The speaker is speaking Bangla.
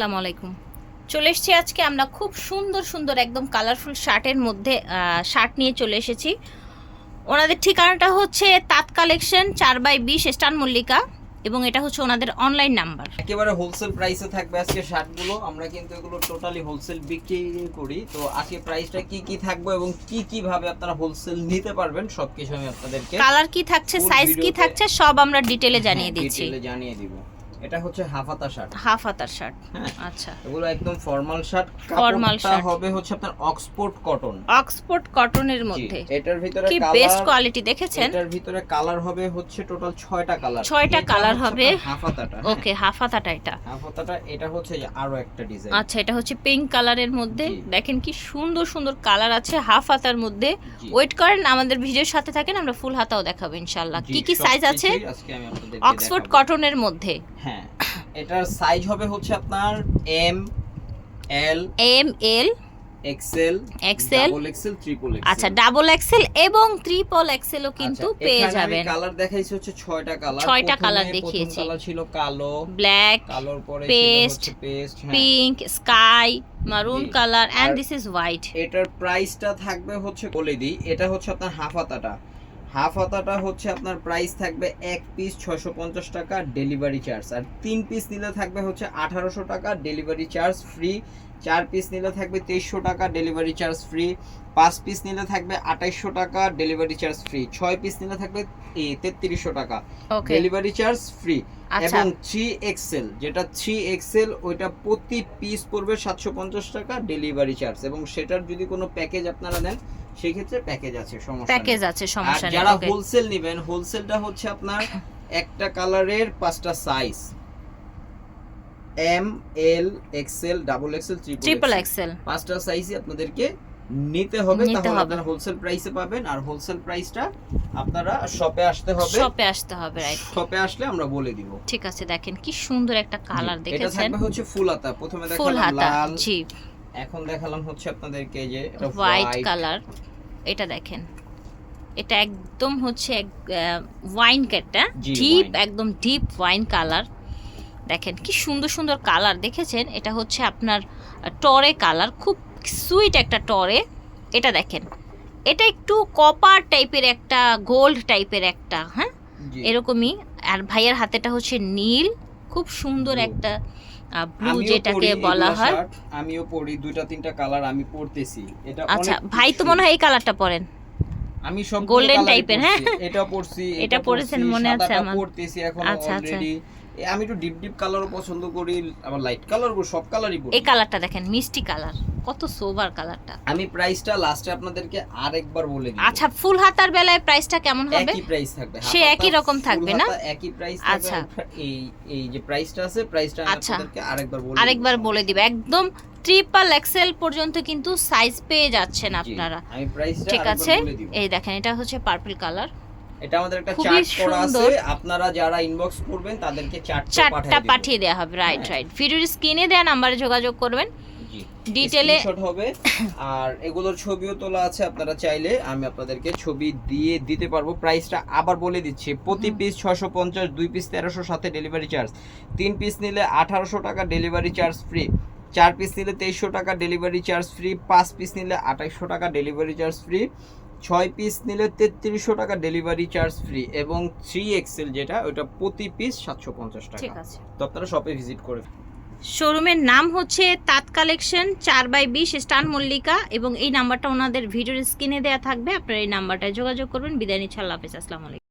আসসালামু আলাইকুম। চলে এসেছি আজকে আমরা খুব সুন্দর সুন্দর একদম কালারফুল শার্টের মধ্যে শার্ট নিয়ে চলে এসেছি। ওনাদের ঠিকানাটা হচ্ছে তাঁত কালেকশন চার বাই বিশ স্টান মল্লিকা এবং এটা হচ্ছে ওনাদের অনলাইন নাম্বার একেবারে হোলসেল প্রাইসে থাকবে আজকে শার্টগুলো আমরা কিন্তু এগুলো টোটালি হোলসেল বিক্রি করি। তো আজকে প্রাইসটা কি কি থাকবে এবং কি কি ভাবে আপনারা হোলসেল নিতে পারবেন সবকিছু আমি আপনাদেরকে কালার কি থাকছে সাইজ কি থাকছে সব আমরা ডিটেলে জানিয়ে হ্যাঁ, দিচ্ছি। detail এ জানিয়ে দিব। এটা হচ্ছে হাফাতা শার্ট। হাফ হাতার শার্ট। হ্যাঁ। আচ্ছা। এগুলো একদম ফর্মাল শার্ট। কাপড়টা shirt। হবে হচ্ছে আপনার অক্সফোর্ড কটন অক্সফোর্ড কটনের মধ্যে। এটার ভিতরে কি বেস্ট কোয়ালিটি দেখেছেন? এটার ভিতরে কালার হবে হচ্ছে টোটাল 6টা কালার ছয়টা colour হবে। হাফাতাটা ওকে হাফ হাতাটা এটা। হাফাতাটা এটা হচ্ছে আরও একটা ডিজাইন আচ্ছা এটা হচ্ছে পিঙ্ক কালারের মধ্যে। দেখেন কি সুন্দর সুন্দর কালার আছে হাফ হাতার মধ্যে। ওয়েট করেন আমাদের ভিডিওর সাথে থাকেন আমরা ফুল হাতাও দেখাবো ইনশাল্লাহ কি কি সাইজ আছে? আজকে আমি আপনাদেরকে অক্সফোর্ড কটনের মধ্যে। হ্যাঁ এটার সাইজ হবে হচ্ছে আপনার M L M L XL XL double XL triple XL আচ্ছা ডাবল এক্সেল এবং ট্রিপল এক্সেলও কিন্তু পেয়ে যাবেন। কালার দেখাইছি হচ্ছে 6টা কালার ছয়টা colour দেখিয়েছি। কালার ছিল কালো ব্ল্যাক কালোর পরে ছিল paste pink sky maroon colour and this is white এটার প্রাইসটা থাকবে হচ্ছে বলে দিই। এটা হচ্ছে আপনার হাফ হাতাটা। হাফ হাতাটা হচ্ছে আপনার প্রাইস থাকবে এক পিস ছশো পঞ্চাশ টাকা ডেলিভারি চার্জ আর তিন পিস নিলে থাকবে হচ্ছে আঠারোশো টাকা ডেলিভারি চার্জ ফ্রি চার পিস নিলে থাকবে তেইশশো টাকা ডেলিভারি চার্জ ফ্রি পাঁচ পিস নিলে থাকবে আঠাইশশো টাকা ডেলিভারি চার্জ ফ্রি ছয় পিস নিলে থাকবে তেত্রিশশো টাকা ডেলিভারি চার্জ ফ্রি এবং থ্রি এক্সেল যেটা থ্রি এক্সেল ওইটা প্রতি পিস পড়বে সাতশো পঞ্চাশ টাকা ডেলিভারি চার্জ এবং সেটার যদি কোনো প্যাকেজ আপনারা নেন সেই ক্ষেত্রে প্যাকেজ আছে সমস্যা প্যাকেজ আছে সমস্যা নেই যারা হোলসেল নেবেন হোলসেলটা হচ্ছে আপনার একটা কালারের পাঁচটা size M L XL double XL triple XL পাঁচটা সাইজই আপনাদেরকে নিতে হবে তাহলে আপনারা হোলসেল প্রাইসে পাবেন আর হোলসেল প্রাইসটা আপনারা শপে আসতে হবে। শপে আসতে হবে রাইট শপে আসলে আমরা বলে দিব। ঠিক আছে দেখেন কি সুন্দর একটা কালার জি, এটা থাকবে হচ্ছে ফুল হাতা। প্রথমে দেখালাম লাল জি। এখন দেখালাম হচ্ছে আপনাদেরকে যে হোয়াইট কালার এটা দেখেন। এটা একদম হচ্ছে এক ওয়াইন কেটটা ডিপ একদম ডিপ ওয়াইন কালার দেখেন কি সুন্দর সুন্দর কালার দেখেছেন? এটা হচ্ছে আপনার টরে কালার খুব সুইট একটা টরে এটা দেখেন। এটা একটু কপার টাইপের একটা গোল্ড টাইপের একটা হ্যাঁ? এরকমই। আর ভাইয়ের হাতেটা হচ্ছে নীল। খুব সুন্দর একটা ব্লু যেটাকে বলা হয়। আমিও পরি দুইটা তিনটা কালার আমি পড়তেছি এটা আচ্ছা ভাই তো মনে হয় এই কালারটা পরেন। আমি সব গোল্ডেন টাইপের হ্যাঁ? এটা পরছি এটা পরেছেন মনে আছে আমার। পড়তেছি এখন আচ্ছা, আচ্ছা। আমি একটু ডিপ ডিপ কালারও পছন্দ করি আবার লাইট কালার সব কালারই পরি। এই কালারটা দেখেন মিষ্টি কালার কত সোবার কালারটা আমি প্রাইসটা লাস্টে আপনাদেরকে আরেকবার বলে দিই আচ্ছা ফুল হাতার বেলায় প্রাইসটা কেমন হবে? একই প্রাইস থাকবে। সে একই রকম থাকবে না? একই প্রাইস আচ্ছা। এই এই যে প্রাইসটা আছে প্রাইসটা আচ্ছা। আপনাদেরকে আরেকবার বলে আরেকবার বলে দিবে। একদম ট্রিপল এক্সেল পর্যন্ত কিন্তু সাইজ পেয়ে যাচ্ছেন আপনারা। আমি প্রাইসটা ঠিক আছে? এই দেখেন এটা হচ্ছে পার্পল কালার এটা আমাদের একটা চার্ট করা আছে। আপনারা যারা ইনবক্স করবেন তাদেরকে চার্টটা চারটা পাঠিয়ে দেওয়া হবে। রাইট। রাইট ভিডিওর স্ক্রিনে দেওয়া নাম্বারে যোগাযোগ করবেন। জি। ডিটেলে স্ক্রিনশট হবে। আর এগুলোর ছবিও তোলা আছে আপনারা চাইলে। আমি আপনাদেরকে ছবি দিয়ে দিতে পারব। প্রাইসটা আবার বলে দিচ্ছি। প্রতি পিস ছশো পঞ্চাশ দুই পিস তেরোশো সাথে ডেলিভারি চার্জ তিন পিস নিলে আঠারোশো টাকা ডেলিভারি চার্জ ফ্রি চার পিস নিলে তেইশশো টাকা ডেলিভারি চার্জ ফ্রি পাঁচ পিস নিলে আঠাইশশো টাকা ডেলিভারি চার্জ ফ্রি ছয় পিস নিলে তেত্রিশশো টাকা ডেলিভারি চার্জ ফ্রি এবং থ্রি এক্সেল যেটা ওটা প্রতি পিস সাতশো পঞ্চাশ টাকা। তো আপনারা শপে ভিজিট করে শোরুমের নাম হচ্ছে তাঁত কালেকশন চার বাই বিশ স্টান মল্লিকা এবং এই নাম্বারটা ওনাদের ভিডিওর স্ক্রিনে দেওয়া থাকবে। আপনারা এই নাম্বারটায় যোগাযোগ করবেন। বিদায় নিচ্ছি। আল্লাহ হাফিজ। আসসালামু আলাইকুম।